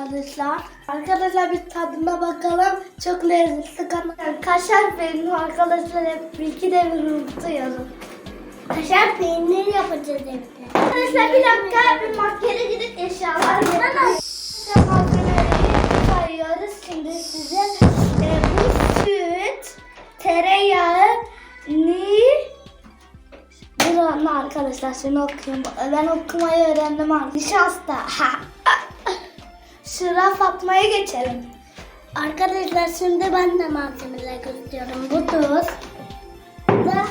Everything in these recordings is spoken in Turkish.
arkadaşlar. Arkadaşlar bir tadına bakalım. Çok lezzetli kanar. Kaşar peyniri arkadaşlar hep iki de bir unutuyorum. Kaşar peynir yapacağız evde. Arkadaşlar bir dakika bir markete gidip eşyalar yapıyoruz. Malzemeleri sayıyoruz. Şimdi size e, bu süt, tereyağı, ni Buranın arkadaşlar şimdi okuyayım. Ben okumayı öğrendim artık. Nişasta. Sıra Fatma'ya geçelim. Arkadaşlar şimdi ben de malzemeler gösteriyorum. Bu tuz, bu da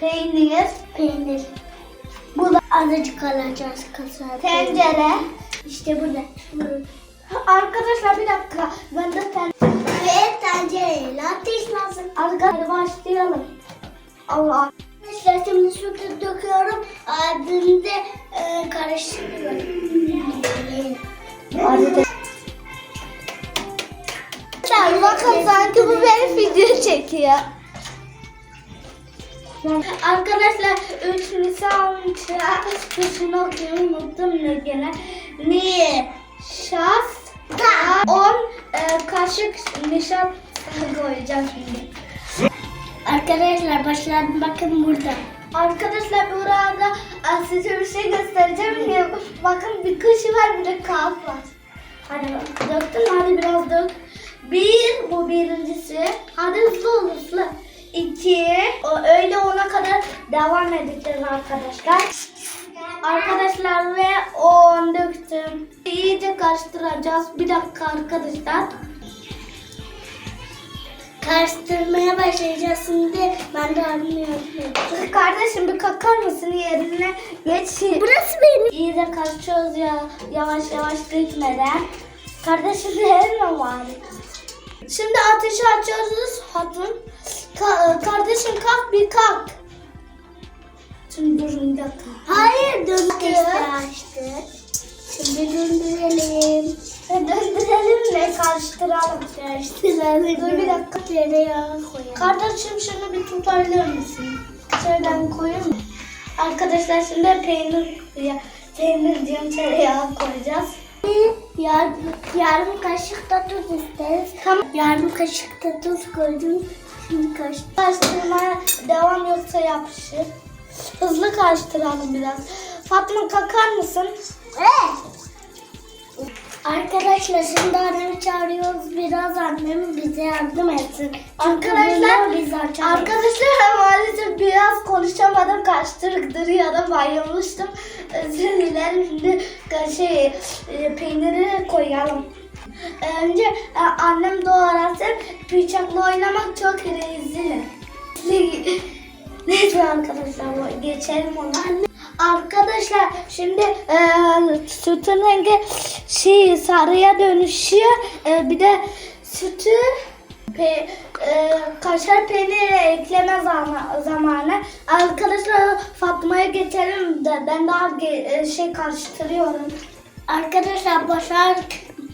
Peynir, peynir. Bu da azıcık alacağız peynir. tencere. İşte bu da. Arkadaşlar bir dakika. Ben de tencere. Ve tencereyle ateş lazım. Arkadaşlar başlayalım. Allah. Arkadaşlar şimdi sütü döküyorum. Ardında e, karıştırıyorum. Arkadaşlar bakın sanki bu benim video çekiyor. Arkadaşlar 3 Nisan şunu okuyayım unuttum ne gene. Nişasta 10 e, kaşık nişasta koyacağım şimdi. Arkadaşlar başladım bakın burada. Arkadaşlar burada e, size bir şey göstereceğim. Ya, Bakın bir kuşu var bir de kalp var. Hadi döktüm hadi biraz dök. Bir bu birincisi. Hadi hızlı ol hızlı. İki. O, öyle ona kadar devam edeceğiz arkadaşlar. Arkadaşlar ve on döktüm. İyice karıştıracağız. Bir dakika arkadaşlar. Karıştırmaya başlayacağız şimdi. Ben de anlıyorum. Kardeşim bir kakar mısın yerine geç. Burası benim. İyi de kaçıyoruz ya yavaş yavaş gitmeden. Kardeşim de var. Şimdi ateşi açıyoruz hatun. Ka- kardeşim kalk bir kalk. Şimdi durun bir dakika. Hayır döndü. açtı. Şimdi döndürelim. Döndürelim ve karıştıralım. Karıştıralım. Dur bir dakika. Tereyağı koyalım. Kardeşim şunu bir tutabilir misin? Şuradan koyayım mı? Arkadaşlar şimdi peynir, ya, peynir diyorum tereyağı koyacağız. Yarım, yarım kaşık da tuz isteriz. Tamam. Yarım kaşık da tuz koydum. Şimdi karıştır. Karıştırmaya devam yoksa yapışır. Hızlı karıştıralım biraz. Fatma kakar mısın? Arkadaşlar şimdi annemi çağırıyoruz. Biraz annem bize yardım etsin. Arkadaşlar, biz arkadaşlar maalesef biraz konuşamadım. Kaçtırıktır ya da bayılmıştım. Özür dilerim. Şimdi şey, e, peyniri koyalım. Önce e, annem doğrasın. Bıçakla oynamak çok rezil. Neyse arkadaşlar geçelim ona. Arkadaşlar şimdi e, sütün rengi şey sarıya dönüşüyor. E, bir de sütü pe, e, kaşar peyniri ekleme zamanı, zamanı. Arkadaşlar Fatma'ya geçelim de ben daha e, şey karıştırıyorum. Arkadaşlar başar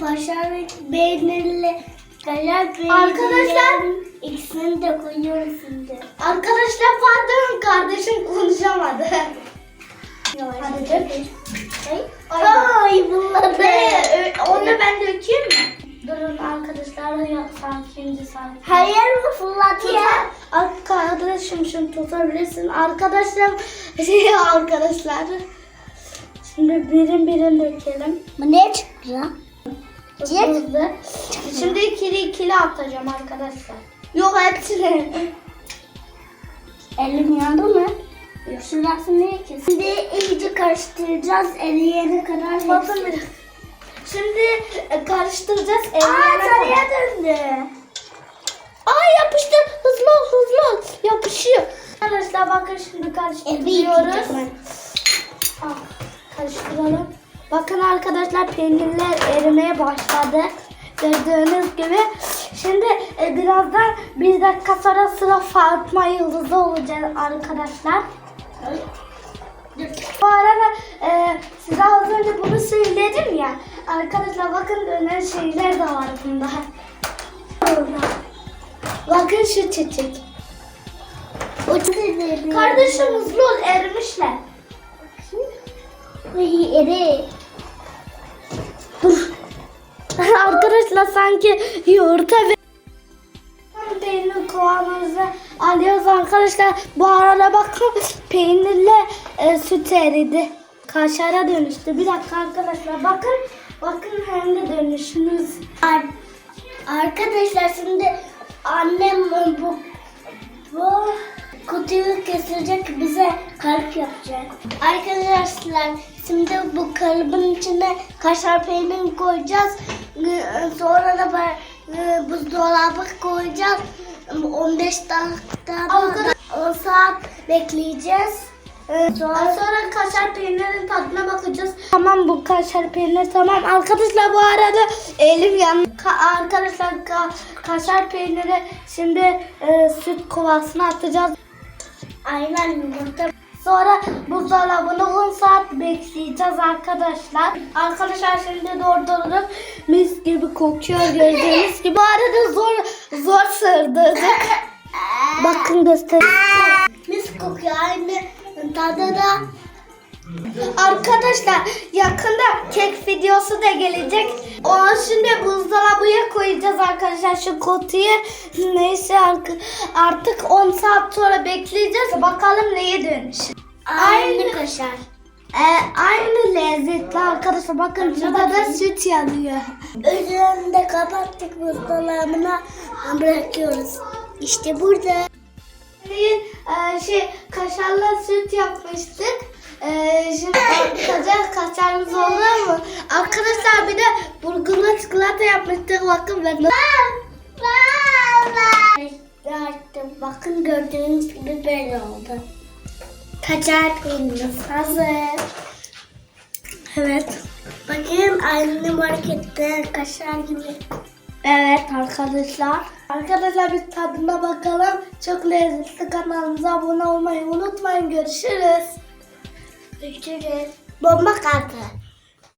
başar peynirli kaşar peynirli Arkadaşlar- ikisini de koyuyoruz şimdi. Arkadaşlar pardon kardeşim konuşamadı. Hadi dök. Ay. Ay bunlar Ve ö- onu ben dökeyim mi? Durun arkadaşlar yok sakince sakin. Hayır mı fırlatıyor? Arkadaşım şunu tutabilirsin. Arkadaşlar şey arkadaşlar. Şimdi birin birin dökelim. Bu ne çıktı lan? Hızlı. Şimdi ikili ikili atacağım arkadaşlar. Yok hepsini. Elim yandı mı? Şurası ne ki? Şimdi iyice karıştıracağız eriyene kadar. Bakın bir dakika. Şimdi e, karıştıracağız. Aa eriyene kadar. sarıya döndü. Aa yapıştı. Hızlı ol hızlı ol. Yapışıyor. Arkadaşlar bakın şimdi karıştırıyoruz. Ah, karıştıralım. Bakın arkadaşlar peynirler erimeye başladı. Gördüğünüz gibi. Şimdi e, birazdan bir dakika sonra sıra Fatma Yıldız'ı olacak arkadaşlar. Bu arada e, size az önce bunu söyledim ya. Arkadaşlar bakın dönen şeyler de var bunda. Bakın şu çiçek. Kardeşim hızlı ol erimişler. Ay eri. Dur Arkadaşlar sanki yumurta ve alıyoruz arkadaşlar. Bu arada bakın peynirle e, süt eridi. Kaşara dönüştü. Bir dakika arkadaşlar bakın. Bakın hem de dönüşümüz. Ar- Arkadaşlar şimdi annem bu bu kutuyu kesecek bize kalp yapacak. Arkadaşlar şimdi bu kalıbın içine kaşar peynir koyacağız. Ee, Sonra da e, buzdolabı koyacağız. 15 dakikada Arkadaş- 10 saat bekleyeceğiz. Sonra, Sonra kaşar peynirin tadına bakacağız. Tamam bu kaşar peynir tamam. Arkadaşlar bu arada elim yan. Ka- arkadaşlar ka- kaşar peyniri şimdi e, süt kovasına atacağız. aynen yumurta Sonra buzdolabını 10 saat bekleyeceğiz arkadaşlar. Arkadaşlar şimdi doldurduk. Mis gibi kokuyor gördüğünüz gibi. Bu arada zor zor sığdırdık. Bakın göstereyim. mis kokuyor aynı tadı da Arkadaşlar yakında kek videosu da gelecek. Onu şimdi buzdolabıya koyacağız arkadaşlar şu kutuyu. Neyse artık 10 saat sonra bekleyeceğiz. Bakalım neye dönüşür. aynı Aynı. kaşar. Ee, aynı lezzetli arkadaşlar. Bakın şurada da süt yanıyor. Üzerini de kapattık buzdolabına bırakıyoruz. İşte burada. Örneğin e, şey kaşarla süt yapmıştık. E, şimdi kaşar kaşarımız oldu mu? Arkadaşlar bir de burgula çikolata yapmıştık. Bakın ben Artık bakın gördüğünüz gibi böyle oldu. Kaçar peynirimiz hazır. Evet. Bakın aynı markette kaşar gibi. Evet arkadaşlar. Arkadaşlar biz tadına bakalım. Çok lezzetli kanalımıza abone olmayı unutmayın. Görüşürüz. Görüşürüz. Bomba kartı.